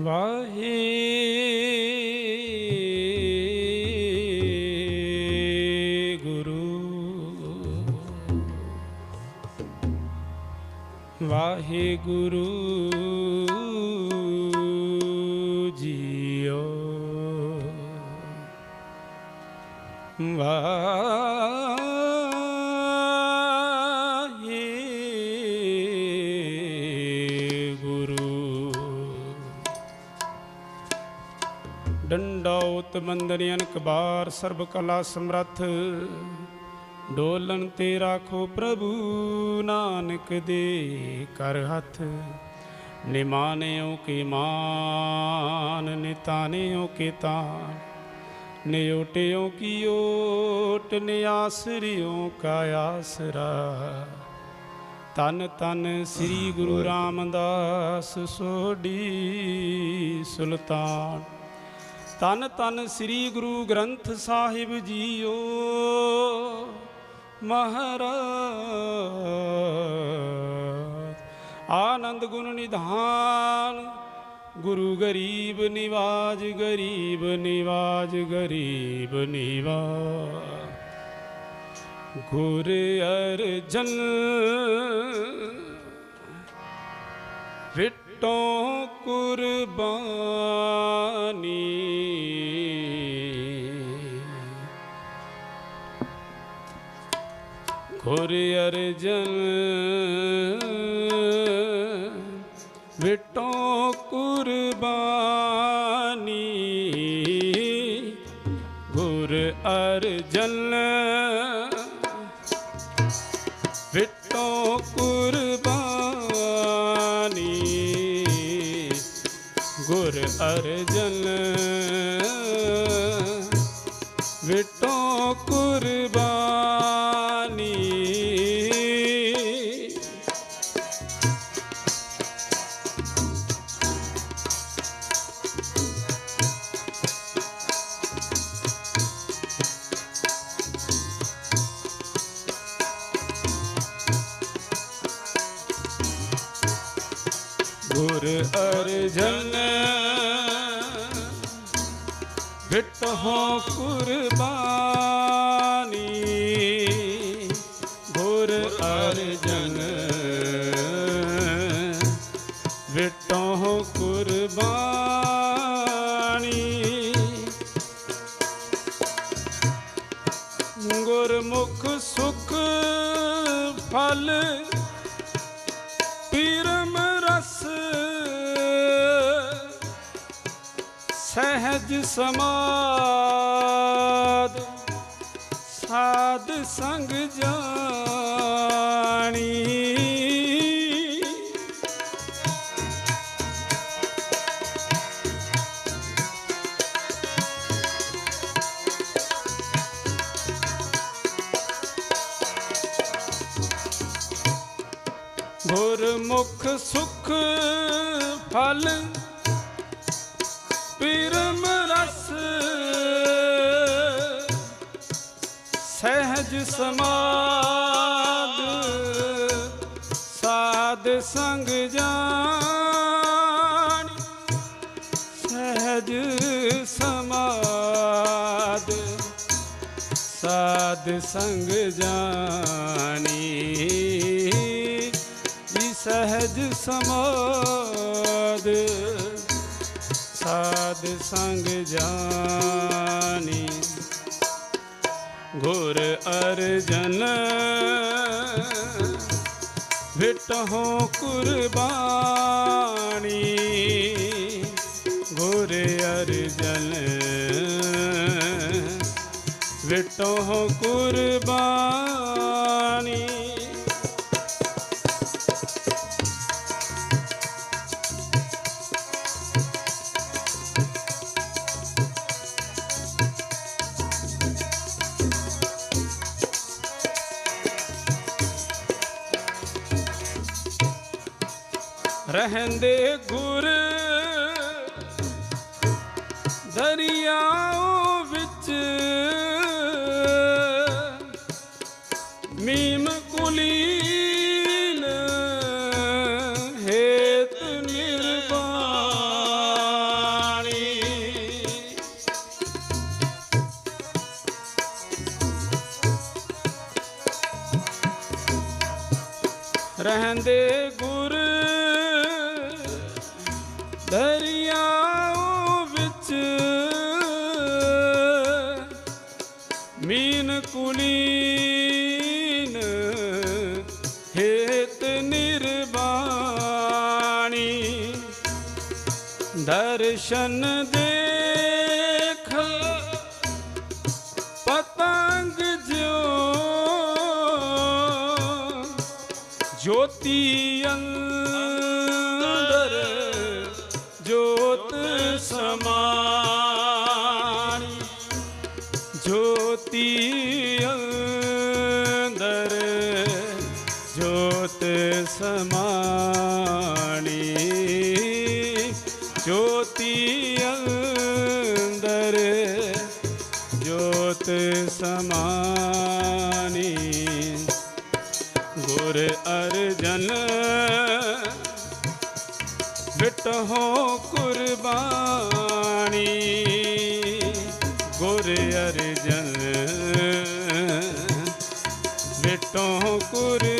ਵਾਹਿਗੁਰੂ। ਵਾਹਿਗੁਰੂ ਜੀਓ। ਵਾਹਿਗੁਰੂ ਡੰਡਾਉਤ ਮੰਦਰਿਆਨ ਕਬਾਰ ਸਰਬ ਕਲਾ ਸਮਰੱਥ। ਡੋਲਨ ਤੇ ਰਾਖੋ ਪ੍ਰਭੂ ਨਾਨਕ ਦੇ ਕਰ ਹੱਥ। ਨਿਮਾਨਿਓ ਕੀ ਮਾਨ ਨਿਤਾਨਿਓ ਕੀ ਤਾਨ। ਨਿਓਟਿਓ ਕੀ ਓਟ ਨਿਆਸਰਿਓ ਕਾ ਆਸਰਾ। ਤਨ ਤਨ ਸ੍ਰੀ ਗੁਰੂ ਰਾਮਦਾਸ ਸੋਢੀ ਸੁਲਤਾਨ। ਤਨ ਤਨ ਸ੍ਰੀ ਗੁਰੂ ਗ੍ਰੰਥ ਸਾਹਿਬ ਜੀਓ। ਮਹਾਰਾਜ, ਆਨੰਦ ਗੁਣ ਨਿਧਾਨ, ਗੁਰੂ ਗਰੀਬ ਨਿਵਾਜ ਗਰੀਬ ਨਿਵਾਜ ਗਰੀਬ ਨਿਵਾਜ। ਗੁਰ ਅਰਜਨ ਵਿਟੋਂ ਕੁਰਬਾਨੀ। ਗੁਰ ਅਰਜਨ ਵਿਟੋਂ ਕੁਰਬਾਨੀ। ਗੁਰ ਅਰਜਨ ਅਰਜਨ ਵਿਟੋਂ ਕੁਰਬਾਨੀ। ਗੁਰ ਅਰਜਨ ਵਿਟ ਹੋ ਕੁਰਬਾਨੀ। ਗੁਰ ਅਰਜਨ ਸਹਿਜ ਸਮਾਦ ਸਾਧ ਸੰਗ ਜਾਣੀ। ਗੁਰਮੁਖ ਸੁਖ ਫਲ ਪੀਰਮ ਰਸ। ਸਹਿਜ ਸਮਾਦ। ਸਾਧ ਸੰਗ ਜਾਣੀ। ਸਹਿਜ ਸਮਾਦ। ਸਾਧ ਸੰਗ ਜਾਣੀ। ਜੀ ਸਹਿਜ ਸਮਾਦ। ਸਾਧ ਸੰਗ ਜਾਣੀ। ਗੁਰ ਅਰਜਨ ਵਿਟਹੁ ਕੁਰਬਾਨੀ ਗੁਰ ਅਰਜਨ ਵਿਟਹੁ ਕੁਰਬਾਨੀ ਰਹਿੰਦੇ ਗੁਰ ਦਰਿਆਓ ਵਿੱਚ। ਮੀਮ ਕੁਲੀਨ ਰਹਿੰਦੇ ਗੁਰ ਕੁਲੀਨ ਹੇਤ ਨਿਰਬਾਣੀ ਦਰਸ਼ਨ ਦੇਖ ਪਤੰਗ ਜਿਉ ਜੋਤੀ ਅੰਦਰ ਜੋਤ ਸਮਾਣੀ। ਜੋਤੀ ਗੁਰ ਅਰਜਨ। ਬਿਟਹੋ ਕੁਰਬਾਨੀ। ਗੁਰ ਅਰਜਨ ਬਿਟਹੋ ਕੁਰਬਾਨੀ।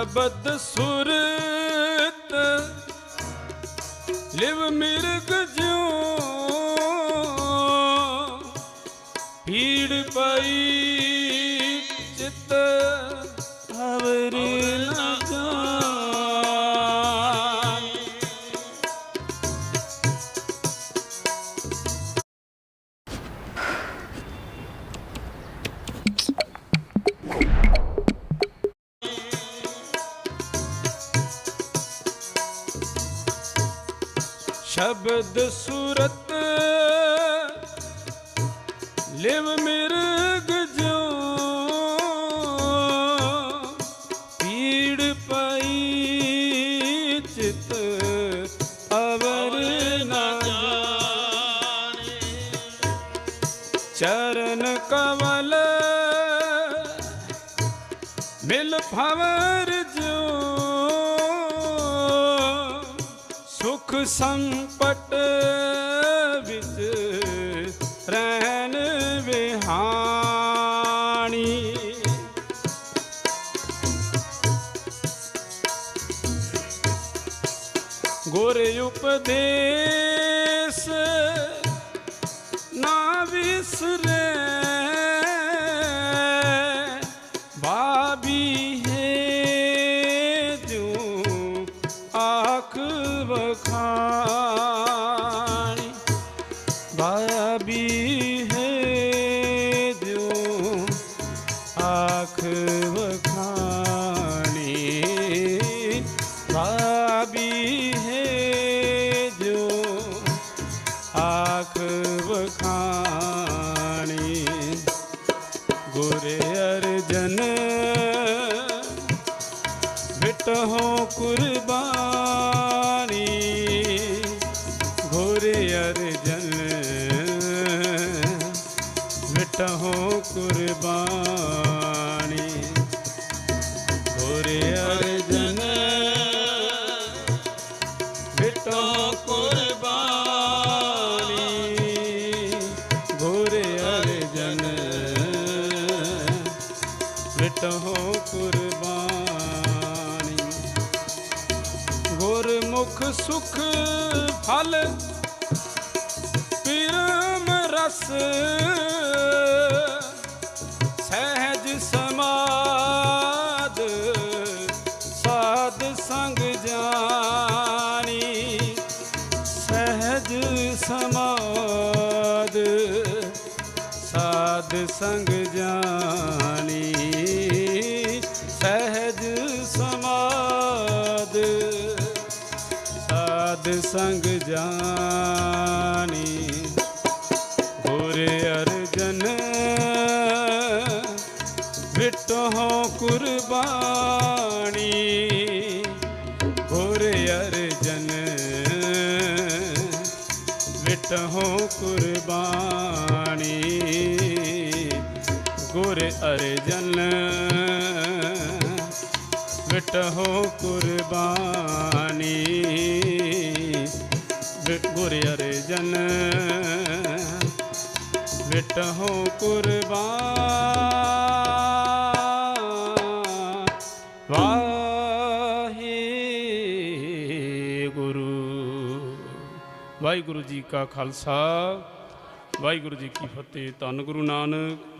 ਸ਼ਬਦ ਸੁਰਤ ਲਿਵ ਮਿਰਗ ਜਿਉ ਪੀੜ ਪਈ ਸ਼ਬਦ ਸੂਰਤ ਲਿਵ ਮਿਰਗ ਸੰਪਟ ਵਿੱਚ ਰਹਿਣ ਵਿਹਾਣੀ। ਗੁਰ ਉਪਦੇਸ਼ ਨਾ ਵਿਸਰੇ ਬਾਬੀ ਹੈ ਜੋ ਆਖ ਵਖਾਣੀ ਬਾਬੀ ਹੈ ਜੋ ਆਖ ਵਖਾਣੀ ਬਾਬੀ ਹੈ ਜੋ ਆਖ ਵਖਾਣੀ ਗੁਰ ਅਰਜਨ ਬਿਟਹੋ ਕੁਰਬਾਨ ਬਿਟਹੋ ਕੁਰਬਾਨੀ। ਗੁਰ ਅਰਜਨ ਬਿਟੋ ਕੁਰਬਾਨੀ। ਗੁਰ ਅਰਜਨ ਬਿਟੋ ਕੁਰਬਾਨੀ। ਗੁਰਮੁਖ ਸੁਖ ਫਲ, ਪਰਮ ਰਸ ਜਾਣੀ ਸਹਿਜ ਸਮਾਦ ਸਾਧ ਸੰਗ ਜਾਣੀ। ਗੁਰ ਅਰਜਨ ਵਿਟੋ ਕੁਰਬਾਨੀ ਗੁਰ ਅਰਜਨ ਵਿਟੋ ਕੁਰਬਾਨੀ। ਗੁਰ ਅਰਜਨ। ਵਿਟੋ ਕੁਰਬਾਨੀ। ਵਿ- ਗੁਰ ਅਰਜਨ। ਵਿਟੋ ਕੁਰਬਾਨ। ਵਾਹਿਗੁਰੂ। ਵਾਹਿਗੁਰੂ ਜੀ ਕਾ ਖਾਲਸਾ। ਵਾਹਿਗੁਰੂ ਜੀ ਕੀ ਫਤਿਹ। ਧੰਨ ਗੁਰੂ ਨਾਨਕ।